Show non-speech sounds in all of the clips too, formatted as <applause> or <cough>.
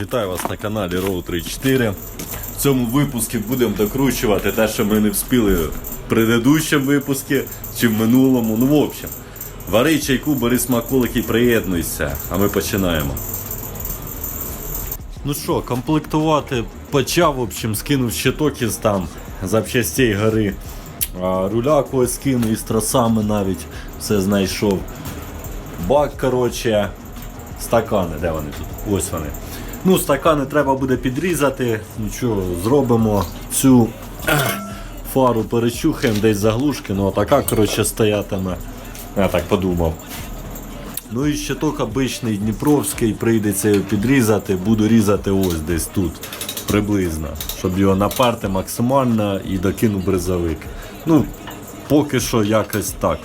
Вітаю вас на каналі Row 34. В цьому випуску будемо докручувати те, що ми не вспіли в предыдущому випуску чи в минулому. Ну, в общем, вари чайку, бери смаколик і приєднуйся, а ми починаємо. Ну що, комплектувати почав, в общем, скинув щиток із там запчастей гори. Руля когось скинув із тросами навіть все знайшов. Бак, коротше, стакани, де вони тут? Ось вони. Ну, стакани треба буде підрізати. Нічого, зробимо цю фару перечухаємо, десь заглушки, ну така, коротше, стоятиме. Я так подумав. Ну і щиток обичний Дніпровський, прийдеться його підрізати, буду різати ось десь тут приблизно, щоб його наперти максимально і докину бризовик. Ну, поки що якось так.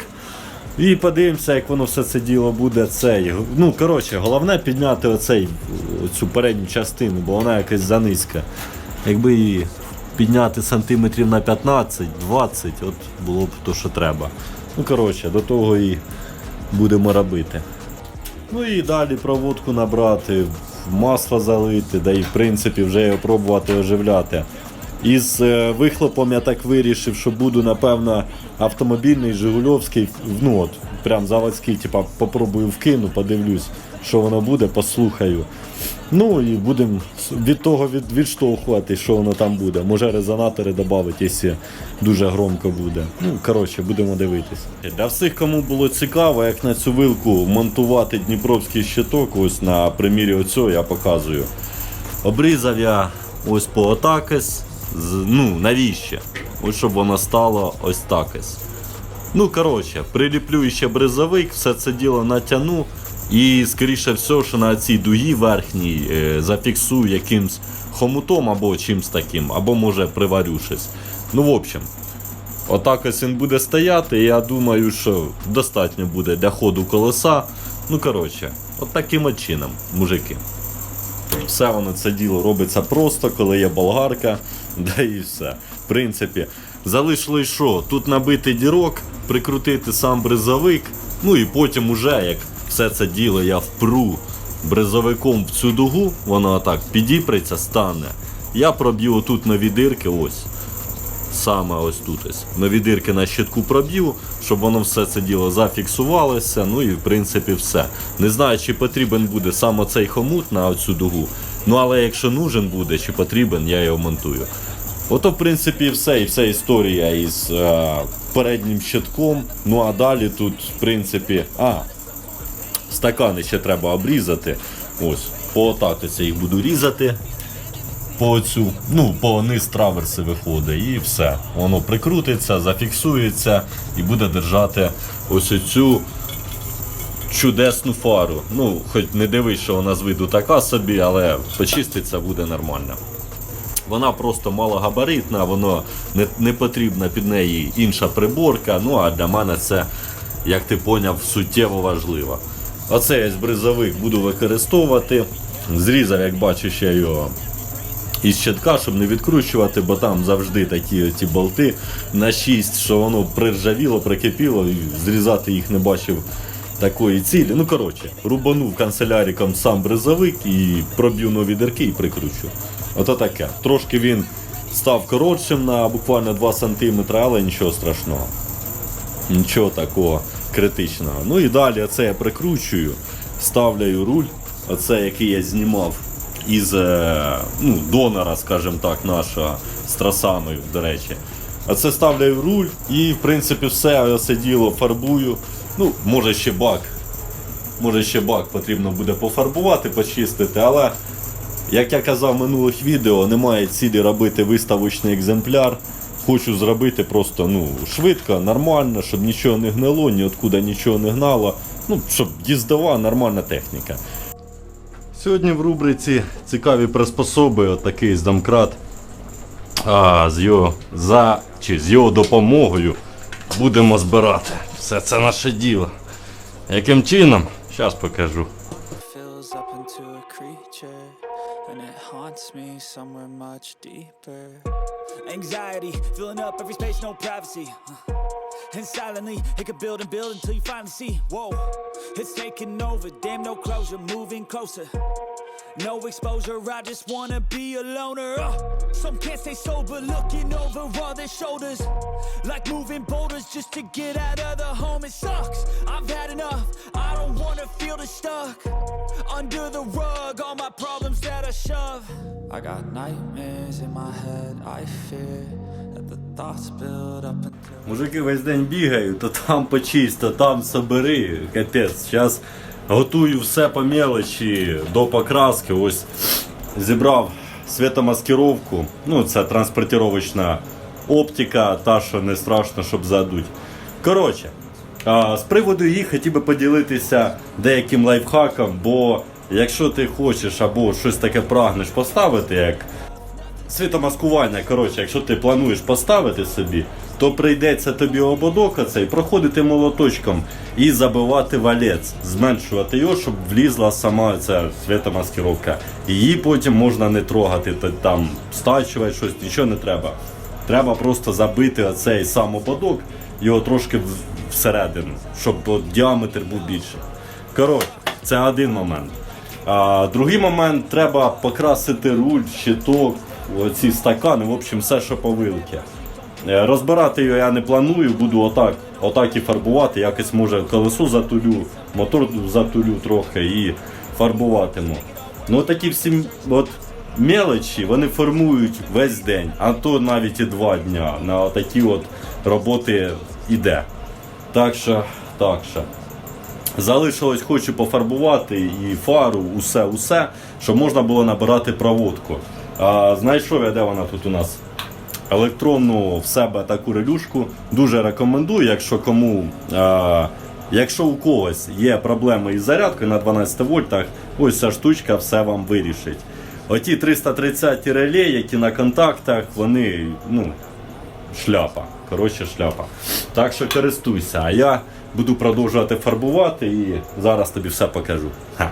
І подивимося, як воно все це діло буде цей. Ну, коротше, головне підняти оцей, цю передню частину, бо вона якась занизька. Якби її підняти сантиметрів на 15-20, от було б то, що треба. Ну, коротше, до того і будемо робити. Ну і далі проводку набрати, масло залити, да і в принципі вже його пробувати оживляти. Із е, вихлопом я так вирішив, що буду, напевно, автомобільний, Жигульовський, ну от, прям заводський, типа, попробую вкину, подивлюсь, що воно буде, послухаю. Ну і будемо від того від, відштовхувати, що воно там буде. Може резонатори додати, якщо дуже громко буде. Ну, коротше, будемо дивитись. Для всіх, кому було цікаво, як на цю вилку монтувати дніпровський щиток, ось на примірі оцього я показую. Обрізав я ось по отакес. Ну, навіщо? Ось щоб воно стало ось такес. Ну, коротше, приліплю ще бризовик, все це діло натягну. І, скоріше всього, що на цій дугі верхній е, зафіксую якимсь хомутом або чимсь таким, або може приварю щось. Ну, в общем, отак ось він буде стояти, і я думаю, що достатньо буде для ходу колеса. Ну, коротше, от таким от чином, мужики. Все воно це діло робиться просто, коли є болгарка, <laughs> да і все. В принципі, залишилось що? Тут набити дірок, прикрутити сам бризовик, ну і потім уже, як все це діло я впру бризовиком в цю дугу, воно так підіпреться, стане. Я проб'ю отут нові дирки, ось. Саме ось тут ось. Нові дирки на щитку проб'ю, щоб воно все це діло зафіксувалося. Ну і в принципі все. Не знаю, чи потрібен буде саме цей хомут на цю дугу. Ну але якщо нужен буде, чи потрібен, я його монтую. Ото, в принципі, все, і вся історія із е, переднім щитком. Ну а далі тут, в принципі, а, стакани ще треба обрізати. Ось, по отакоці їх буду різати по цю, ну, по низ траверси виходить і все. Воно прикрутиться, зафіксується і буде держати ось цю чудесну фару. Ну, хоч не дивись, що вона з виду така собі, але почиститься буде нормально. Вона просто малогабаритна, воно не, не потрібна під неї інша приборка. Ну а для мене це, як ти поняв, суттєво важливо. Оце я бризовик буду використовувати. Зрізав, як бачиш, я його із щитка, щоб не відкручувати, бо там завжди такі ті болти на 6, що воно приржавіло, прикипіло, і зрізати їх не бачив такої цілі. Ну, коротше, рубанув канцеляриком сам бризовик і проб'ю нові дірки і прикручу. Ото таке. Трошки він став коротшим на буквально 2 см, але нічого страшного. Нічого такого критичного. Ну і далі оце я прикручую, ставляю руль, оце який я знімав із е, ну, донора, скажімо так, нашого з трасами, до речі. Оце ставляю руль і, в принципі, все я це діло фарбую. Ну, може ще бак. Може ще бак потрібно буде пофарбувати, почистити, але як я казав в минулих відео, немає цілі робити виставочний екземпляр. Хочу зробити просто ну, швидко, нормально, щоб нічого не гнило, ніоткуди нічого не гнало. Ну, щоб їздова нормальна техніка. Сьогодні в рубриці цікаві приспособи, отакий домкрат. А, з його за чи з його допомогою будемо збирати. Все це наше діло. Яким чином? Зараз покажу. Anxiety, filling up every space, no privacy. Uh, And silently, it could build and build until you finally see. Whoa, it's taking over, damn, no closure, moving closer. No exposure, I just wanna be a loner. Uh, some can't stay sober, looking over all their shoulders. Like moving boulders just to get out of the home. It sucks, I've had enough. I don't wanna feel the stuck. Under the rug, all my problems that I shove. I got nightmares in my head, I fear that the thoughts build up until. Мужики весь день бігають, то там почисть, то там собери. Капець. Зараз готую все по мелочі до покраски. Ось зібрав світомаскировку. Ну, це транспортировочна оптика, та що не страшно, щоб задуть. Коротше, з приводу їх хотів би поділитися деяким лайфхаком, бо якщо ти хочеш або щось таке прагнеш поставити, як світомаскування, коротше, якщо ти плануєш поставити собі, то прийдеться тобі ободок проходити молоточком і забивати валець, зменшувати його, щоб влізла сама ця світомаскировка. Її потім можна не трогати, там стачувати щось, нічого не треба. Треба просто забити оцей сам ободок, його трошки всередину, щоб діаметр був більший. Коротше, це один момент. А другий момент треба покрасити руль, щиток, оці стакани, в общем, все, що по вилки. Е, Розбирати його я не планую, буду отак, отак і фарбувати. Якось може колесо затулю, мотор затулю трохи і фарбуватиму. Ну такі всі от мелочі вони формують весь день, а то навіть і два дня. На такі от роботи іде. Так що, так що. Залишилось, хочу пофарбувати і фару, усе, усе, щоб можна було набирати проводку. А, знайшов я, де вона тут у нас? Електронну в себе таку релюшку. Дуже рекомендую, якщо кому. А, якщо у когось є проблеми із зарядкою на 12 вольтах, ось ця штучка все вам вирішить. Оті 330 реле, які на контактах, вони, ну, шляпа. Коротше, шляпа. Так що користуйся. А я буду продовжувати фарбувати і зараз тобі все покажу. Ха.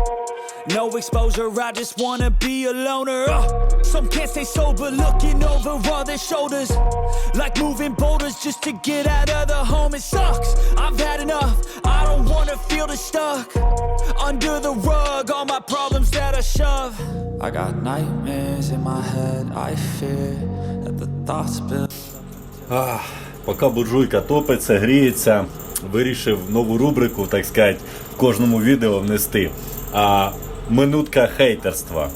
No exposure, I just wanna be a loner. Uh, some can't stay sober, looking over all their shoulders. Like moving boulders just to get out of the home. It sucks, I've had enough. I don't wanna feel the stuck. Under the rug, all my problems that I shove. I got nightmares in my head, I fear that the thoughts build. Ах, поки буржуйка топиться, гріється, вирішив нову рубрику, так сказати, в кожному відео внести. А, минутка хейтерства.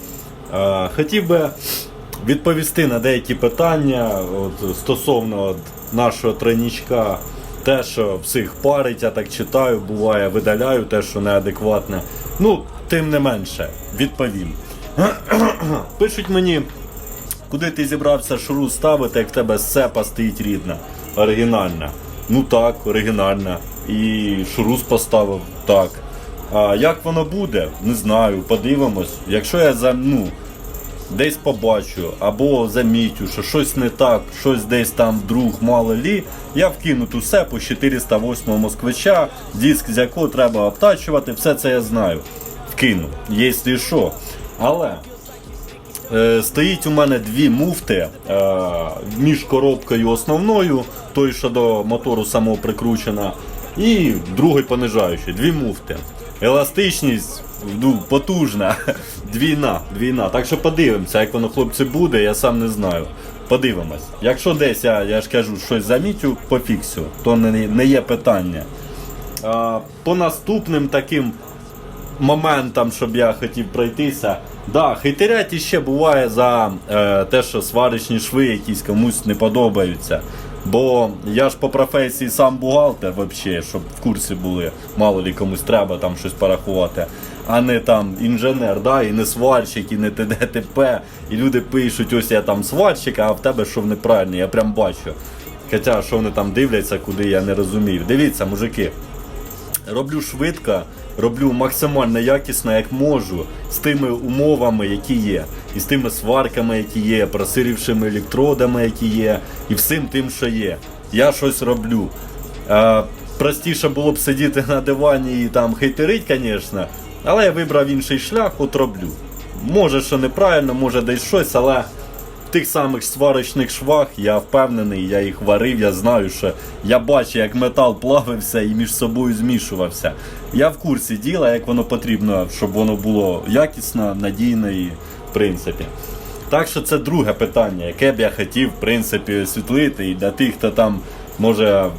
А, хотів би відповісти на деякі питання от, стосовно нашого тройнічка. Те, що всіх парить, я так читаю, буває, видаляю те, що неадекватне. Ну, тим не менше, відповім. <coughs> Пишуть мені, Куди ти зібрався шуру ставити, як в тебе сцепа стоїть рідна, оригінальна? Ну так, оригінальна. І шурус поставив так. А як воно буде? Не знаю, подивимось. Якщо я за, ну, десь побачу або замітю, що щось не так, щось десь там вдруг мало лі, я вкину ту сепу 408 москвича, диск з якого треба обтачувати, все це я знаю. Вкину, якщо що. Але Е, Стоїть у мене дві муфти е, між коробкою основною, той, що до мотору самого прикручена, і другий понижаючий. Дві муфти. Еластичність ну, потужна. <laughs> Двійна, двійна. Так що подивимося, як воно хлопці буде, я сам не знаю. Подивимось. Якщо десь я, я ж кажу, щось замітю, пофіксю, то не, не є питання. А, по наступним таким моментам, щоб я хотів пройтися. Да, хейтерять іще буває за е, те, що сварочні шви якісь комусь не подобаються. Бо я ж по професії сам бухгалтер, вообще, щоб в курсі були, мало лі комусь треба там щось порахувати, а не там інженер, да, і не сварщик, і не ТДТП. І люди пишуть, ось я там сварщик, а в тебе що неправильно, я прям бачу. Хоча що вони там дивляться, куди я не розумію. Дивіться, мужики, роблю швидко, роблю максимально якісно, як можу, з тими умовами, які є, і з тими сварками, які є, просирівшими електродами, які є, і всім тим, що є. Я щось роблю. Е, простіше було б сидіти на дивані і там хейтерить, звісно, але я вибрав інший шлях, от роблю. може, що неправильно, може десь щось, але тих самих сварочних швах я впевнений, я їх варив, я знаю, що я бачу, як метал плавився і між собою змішувався. Я в курсі діла, як воно потрібно, щоб воно було якісно, надійно і в принципі. Так що це друге питання, яке б я хотів, в принципі, освітлити. І для тих, хто там може.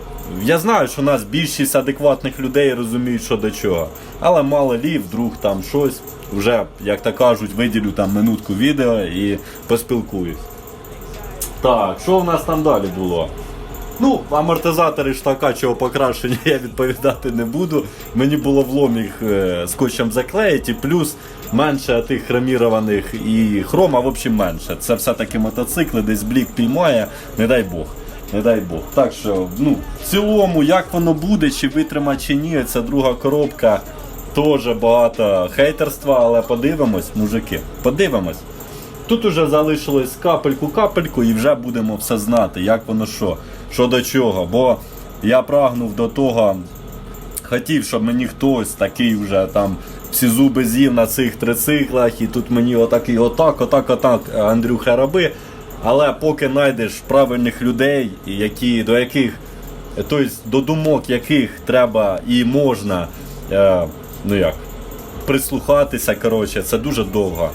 Я знаю, що у нас більшість адекватних людей розуміють, що до чого. Але мало лі, вдруг там щось, вже, як то кажуть, виділю там минутку відео і поспілкуюсь. Так, що в нас там далі було? Ну, амортизатори ж така, чого покращення <laughs> я відповідати не буду. Мені було влом їх е, скотчем заклеїти, плюс менше тих хромірованих і хрома, в общем, менше. Це все-таки мотоцикли, десь блік піймає, не дай Бог. Не дай Бог. Так що, ну, в цілому, як воно буде, чи витримає, чи ні, це друга коробка. Теж багато хейтерства, але подивимось, мужики. Подивимось. Тут уже залишилось капельку-капельку і вже будемо все знати, як воно що, що до чого. Бо я прагнув до того, хотів, щоб мені хтось такий вже там всі зуби з'їв на цих трициклах, і тут мені отакий отак, отак, отак, Андрюха роби. Але поки знайдеш правильних людей, які, до яких, тобто до думок яких треба і можна, е, ну як, прислухатися, коротше, це дуже довго.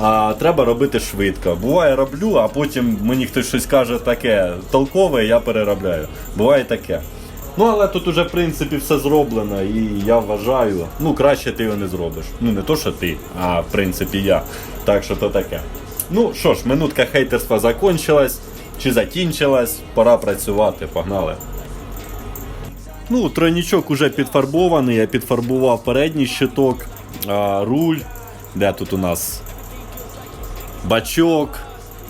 А треба робити швидко. Буває, роблю, а потім мені хтось щось каже таке толкове, я переробляю. Буває таке. Ну, але тут уже, в принципі, все зроблено, і я вважаю, ну, краще ти його не зробиш. Ну, не то, що ти, а в принципі я. Так що то таке. Ну що ж, минутка хейтерства закончилась, чи закінчилась, пора працювати, погнали. Ну, тройнічок уже підфарбований, я підфарбував передній щиток, а, руль, де тут у нас бачок,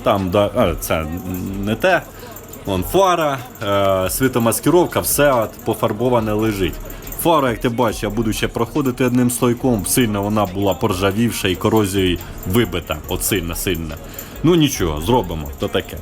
там да, а, це не те. Вон фара, е, світомаскировка, все от пофарбоване лежить. Фара, як ти бачиш, я буду ще проходити одним слойком. Сильно вона була поржавівша і корозією вибита. От сильно, сильно. Ну нічого, зробимо, то таке.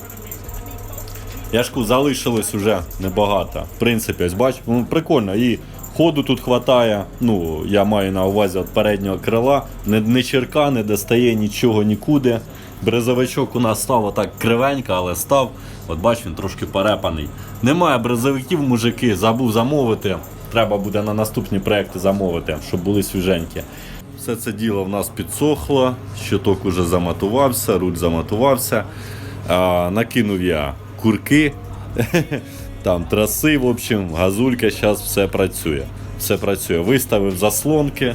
Яшку залишилось уже небагато. В принципі, ось бач, ну, прикольно. І ходу тут хватає. Ну, я маю на увазі от переднього крила. Не, не черка, не достає нічого нікуди. Брезовичок у нас став отак кривенько, але став. От бач, він трошки перепаний. Немає брезовиків, мужики, забув замовити. Треба буде на наступні проекти замовити, щоб були свіженькі. Все це діло в нас підсохло, щиток уже заматувався, руль заматувався. А, накинув я курки, <laughs> там траси, в общем, газулька, зараз все працює. Все працює. Виставив заслонки.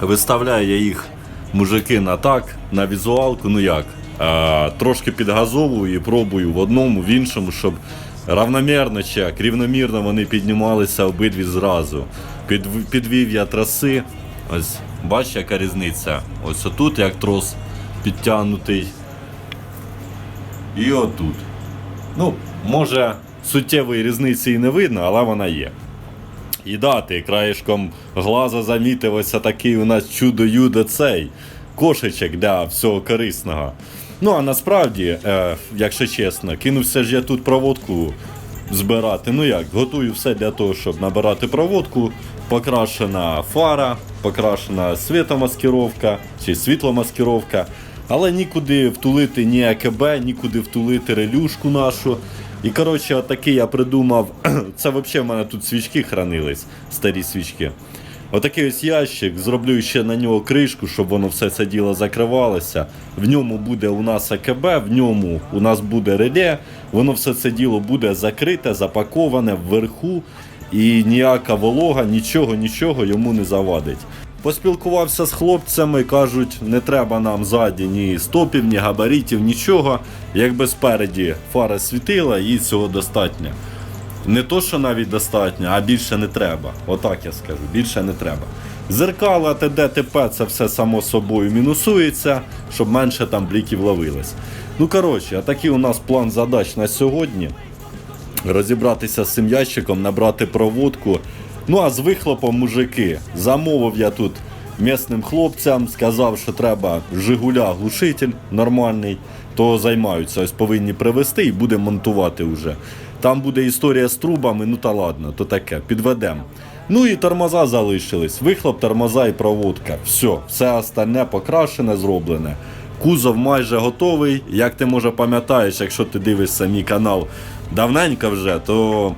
Виставляю їх мужики на так, на візуалку, ну як. А, трошки підгазовую і пробую в одному, в іншому, щоб равномірно чи як, рівномірно вони піднімалися обидві зразу. Під, підвів я траси. Ось, бачиш, яка різниця. Ось отут як трос підтягнутий. І отут. Ну, може, суттєвої різниці і не видно, але вона є. І дати краєшком глаза замітив такий у нас чудо-юдо цей кошечок для всього корисного. Ну а насправді, е, якщо чесно, кинувся ж я тут проводку збирати. Ну як, готую все для того, щоб набирати проводку. Покрашена фара, покрашена світомаскировка чи світломаскировка. Але нікуди втулити ні АКБ, нікуди втулити релюшку нашу. І коротше, отакий я придумав. <clears throat> Це взагалі в мене тут свічки хранились, старі свічки. Отакий ось ящик, зроблю ще на нього кришку, щоб воно все це діло закривалося. В ньому буде у нас АКБ, в ньому у нас буде реле, воно все це діло буде закрите, запаковане вверху, і ніяка волога, нічого, нічого йому не завадить. Поспілкувався з хлопцями, кажуть, не треба нам ззаді ні стопів, ні габаритів, нічого. Якби спереді фара світила, їй цього достатньо. Не то, що навіть достатньо, а більше не треба. Отак я скажу, більше не треба. Зеркала, ТД, ТП, це все само собою мінусується, щоб менше там бліків ловилось. Ну коротше, а такий у нас план задач на сьогодні. Розібратися з цим ящиком, набрати проводку. Ну а з вихлопом, мужики, замовив я тут місним хлопцям, сказав, що треба Жигуля глушитель нормальний, то займаються, ось повинні привезти і буде монтувати вже. Там буде історія з трубами, ну та ладно, то таке, підведемо. Ну і тормоза залишились. Вихлоп, тормоза і проводка. Все, все остальне покрашене, зроблене. Кузов майже готовий. Як ти може пам'ятаєш, якщо ти дивишся мій канал давненько вже, то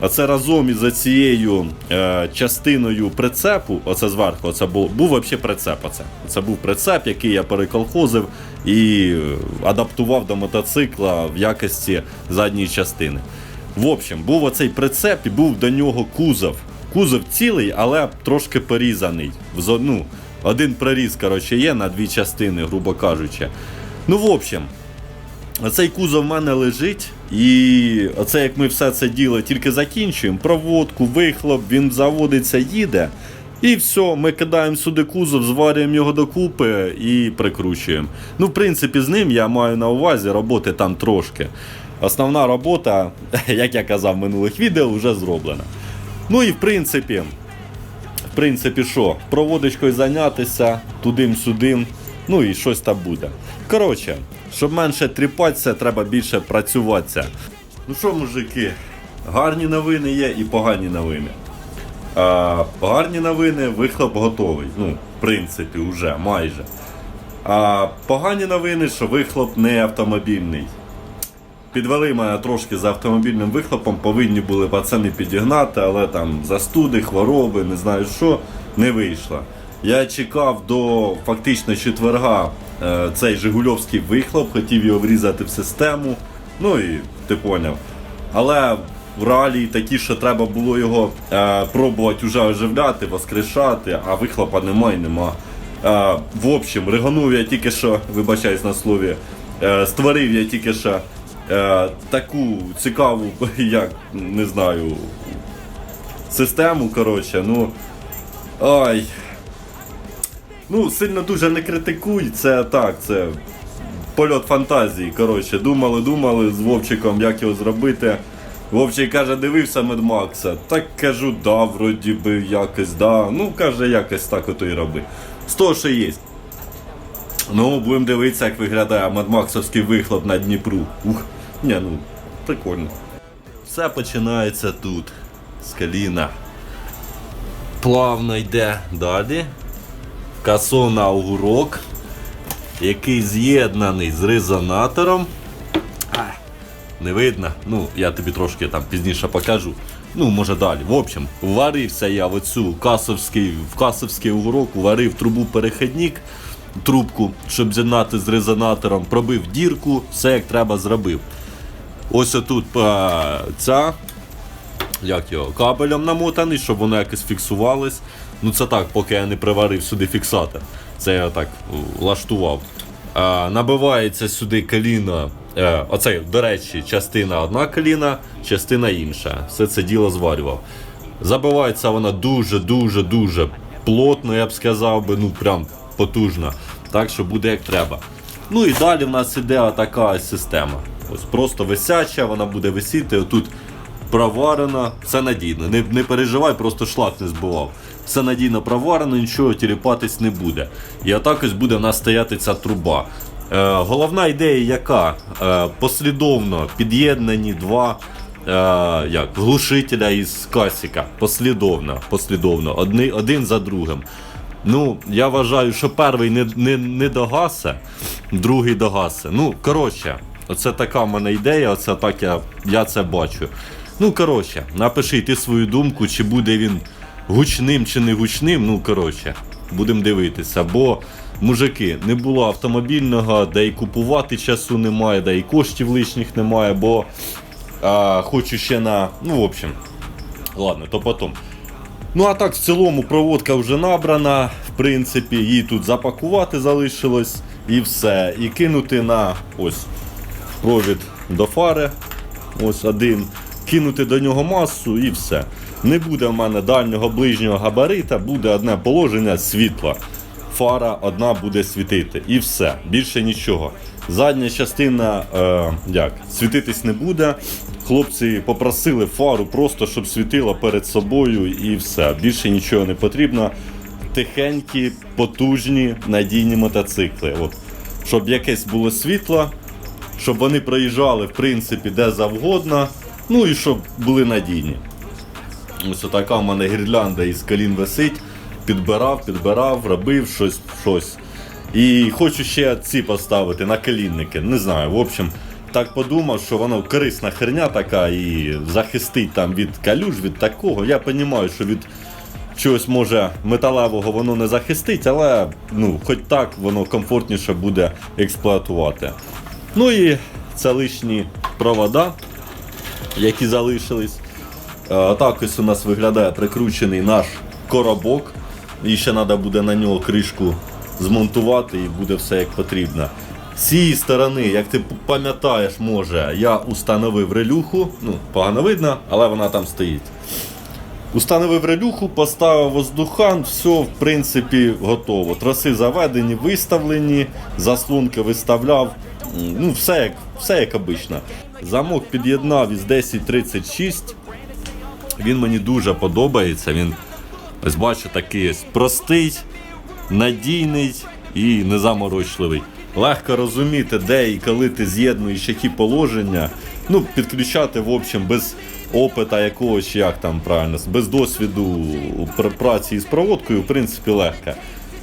оце разом із цією е, частиною прицепу, оце зверху, оце був, був взагалі прицеп. Оце. це був прицеп, який я переколхозив і е, адаптував до мотоцикла в якості задньої частини. В общем, був оцей прицеп і був до нього кузов. Кузов цілий, але трошки порізаний. В одну. Один проріз, коротше, є на дві частини, грубо кажучи. Ну, в общем, оцей кузов в мене лежить. І оце як ми все це діло тільки закінчуємо, проводку, вихлоп, він заводиться, їде. І все, ми кидаємо сюди кузов, зварюємо його докупи і прикручуємо. Ну, в принципі, з ним я маю на увазі роботи там трошки. Основна робота, <laughs> як я казав в минулих відео, вже зроблена. Ну і в принципі, в принципі, що, проводочкою зайнятися, тудим-сюдим, ну і щось там буде. Коротше, щоб менше тріпатися, треба більше працюватися. Ну що, мужики, гарні новини є і погані новини. А, гарні новини, вихлоп готовий. Ну, в принципі, вже майже. А погані новини, що вихлоп не автомобільний. Підвели мене трошки за автомобільним вихлопом, повинні були пацани підігнати, але там застуди, хвороби, не знаю що, не вийшло. Я чекав до фактично четверга цей Жигульовський вихлоп, хотів його врізати в систему. Ну і ти поняв. Але в реалії такі, що треба було його е, пробувати вже оживляти, воскрешати, а вихлопа немає, нема. Е, в общем, ригонув я тільки що, вибачаюсь на слові, е, створив я тільки що е, таку цікаву, <laughs> як не знаю, систему. Коротше, ну. Ай. Ну, сильно дуже не критикуй, це так, це польот фантазії. Коротше, думали, думали з Вовчиком, як його зробити. Вовчик каже, дивився Медмакса. Так кажу, да, вроді би якось, да. Ну, каже, якось так ото і роби. З того, що є. Ну, будемо дивитися, як виглядає Мадмаксовський вихлоп на Дніпру. Ух, ні, ну, прикольно. Все починається тут, з коліна. Плавно йде далі. Касо на огурок, який з'єднаний з резонатором. Не видно. Ну, я тобі трошки там пізніше покажу. Ну, може далі. В общем, варився я в оцю касовський, в касовський огурок, варив трубу перехідник, трубку, щоб з'єднати з резонатором, пробив дірку, все як треба зробив. Ось отут ця як його, кабелем намотаний, щоб воно якось фіксувалось. Ну це так, поки я не приварив сюди фіксатор. Це я так влаштував. А, набивається сюди коліна. Е, оце, до речі, частина одна коліна, частина інша. Все це діло зварював. Забивається вона дуже-дуже дуже плотно, я б сказав би, ну прям потужно. Так що буде як треба. Ну і далі в нас іде така система. Ось просто висяча, вона буде висіти. Отут проварено, все надійно. Не, не переживай, просто шлак не збивав. Все надійно проварено, нічого тіліпатись не буде. І отак ось буде в нас стояти ця труба. Е, головна ідея яка? Е, послідовно під'єднані два е, як, глушителя із касіка. Послідовно, послідовно, одни, один за другим. Ну, я вважаю, що перший не, не, не догасе, другий догасе. Ну, коротше, оце така в мене ідея, оце так я, я це бачу. Ну, коротше, напиши ти свою думку, чи буде він гучним чи не гучним. Ну, коротше, будемо дивитися. Бо, мужики, не було автомобільного, де і купувати часу немає, де і коштів лишніх немає, бо а, хочу ще на. Ну, в общем, ладно, то потім. Ну а так, в цілому проводка вже набрана, в принципі, її тут запакувати залишилось і все. І кинути на ось провід до фари. Ось один. Кинути до нього масу і все. Не буде в мене дальнього ближнього габарита, буде одне положення світла. Фара одна буде світити. І все. Більше нічого. Задня частина е, як, світитись не буде. Хлопці попросили фару просто, щоб світила перед собою і все. Більше нічого не потрібно. Тихенькі, потужні, надійні мотоцикли. От. Щоб якесь було світло, щоб вони проїжджали в принципі де завгодно. Ну і щоб були надійні. Ось така в мене гірлянда із колін висить. Підбирав, підбирав, робив щось, щось. І хочу ще ці поставити на колінники. Не знаю. В общем, так подумав, що воно корисна херня така і захистить там від калюж, від такого. Я розумію, що від чогось може металевого воно не захистить, але ну, хоч так воно комфортніше буде експлуатувати. Ну і це лишні провода, які залишились. Е, Так ось у нас виглядає прикручений наш коробок. І ще треба буде на нього кришку змонтувати і буде все як потрібно. З цієї сторони, як ти пам'ятаєш, може, я установив релюху. Ну, погано видно, але вона там стоїть. Установив релюху, поставив воздухан, все в принципі готово. Троси заведені, виставлені, заслонки виставляв. Ну, все як, все як обично. Замок під'єднав із 1036. Він мені дуже подобається. Він ось бачу такий простий, надійний і незаморочливий. Легко розуміти, де і коли ти з'єднуєш які положення. Ну, підключати, в общем, без опита якогось, як там правильно, без досвіду пр- праці із проводкою, в принципі, легко.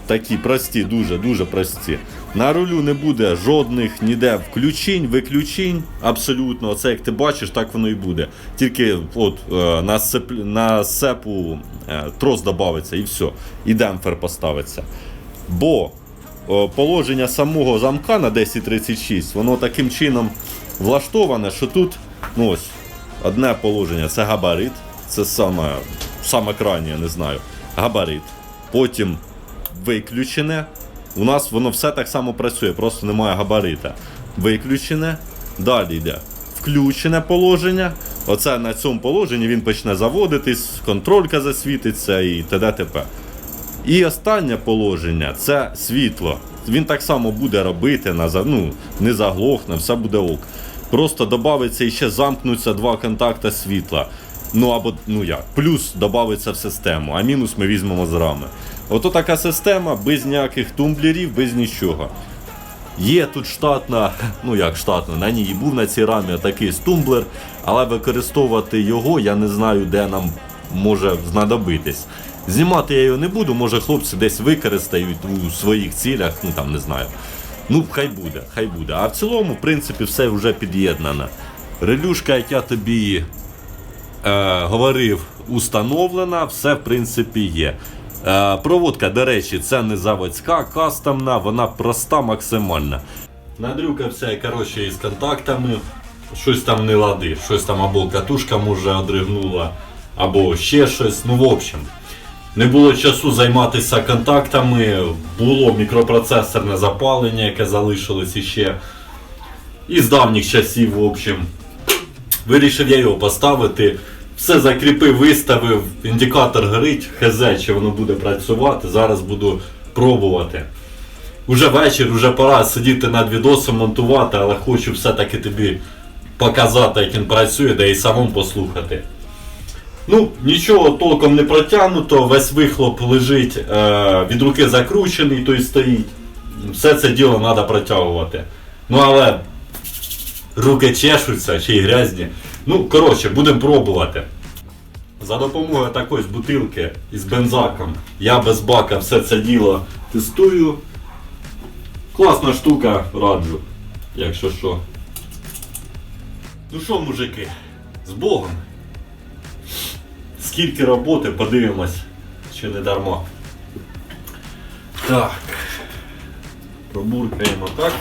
Такі прості, дуже дуже прості. На рулю не буде жодних ніде включень, виключень. Абсолютно, оце як ти бачиш, так воно і буде. Тільки от е, на, сеп, на сепу е, трос додається і все. І демпфер поставиться. Бо положення самого замка на 1036, воно таким чином влаштоване, що тут ну ось, одне положення це габарит. Це саме, саме крайнє, не знаю. Габарит. Потім виключене. У нас воно все так само працює, просто немає габарита. Виключене. Далі йде включене положення. Оце на цьому положенні він почне заводитись, контролька засвітиться і т.д. т.п. І останнє положення це світло. Він так само буде робити, ну, не заглохне, все буде ок. Просто додається і ще замкнуться два контакти світла. Ну або ну як, плюс додається в систему, а мінус ми візьмемо з рами. Ото така система без ніяких тумблерів, без нічого. Є тут штатна, ну як штатна, на ній був на цій рамі такий тумблер, але використовувати його я не знаю, де нам може знадобитись. Знімати я його не буду, може хлопці десь використають у своїх цілях, ну там не знаю. Ну, хай буде, хай буде. А в цілому, в принципі, все вже під'єднано. Релюшка, як я тобі е, говорив, установлена, все в принципі є. Е, проводка, до речі, це не заводська, кастомна, вона проста максимально. Надрюкався, коротше, із контактами, щось там не лади, щось там або катушка може одригнула, або ще щось. Ну, в общем, не було часу займатися контактами, було мікропроцесорне запалення, яке залишилось іще із давніх часів, в общем. Вирішив я його поставити. Все закріпив, виставив, індикатор горить, хз, чи воно буде працювати. Зараз буду пробувати. Уже вечір, уже пора сидіти над відосом, монтувати, але хочу все-таки тобі показати, як він працює, да і самому послухати. Ну, нічого толком не протягнуто, весь вихлоп лежить е, від руки закручений, той стоїть. Все це діло треба протягувати. Ну але руки чешуться, ще й грязні. Ну, коротше, будемо пробувати. За допомогою такої бутилки із бензаком я без бака все це діло тестую. Класна штука, раджу, якщо що. Ну що, мужики, з Богом. Скільки роботи, подивимось, чи не дарма. Так. Пробуркаємо так.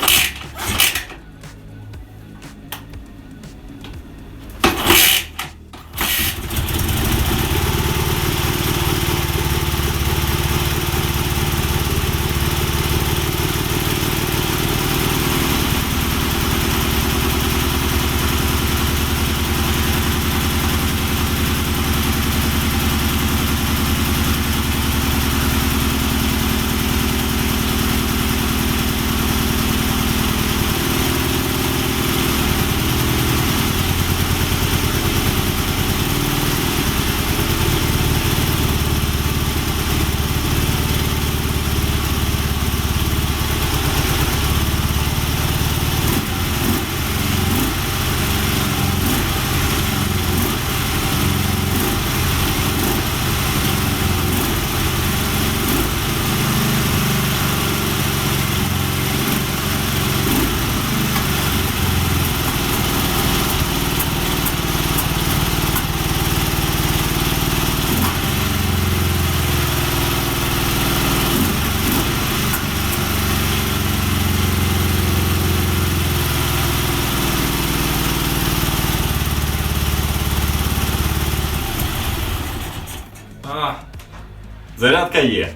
Зарядка є.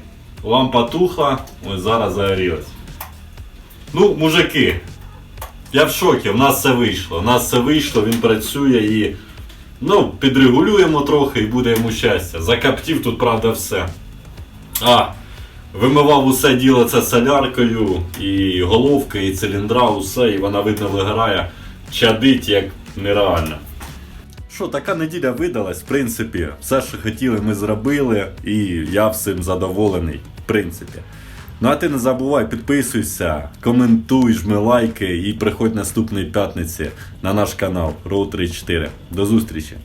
Лампа тухла, ось зараз загорілась. Ну, мужики, я в шокі, у нас все вийшло. У нас все вийшло, він працює і. Ну, підрегулюємо трохи і буде йому щастя. Закаптів тут, правда, все. А, вимивав усе діло це соляркою, і головки, і циліндра, усе, і вона видно виграє, чадить як нереально. Що, така неділя видалась, в принципі, все, що хотіли, ми зробили, і я всім задоволений, в принципі. Ну а ти не забувай, підписуйся, коментуй, жми лайки і приходь наступної п'ятниці на наш канал Road 34. До зустрічі!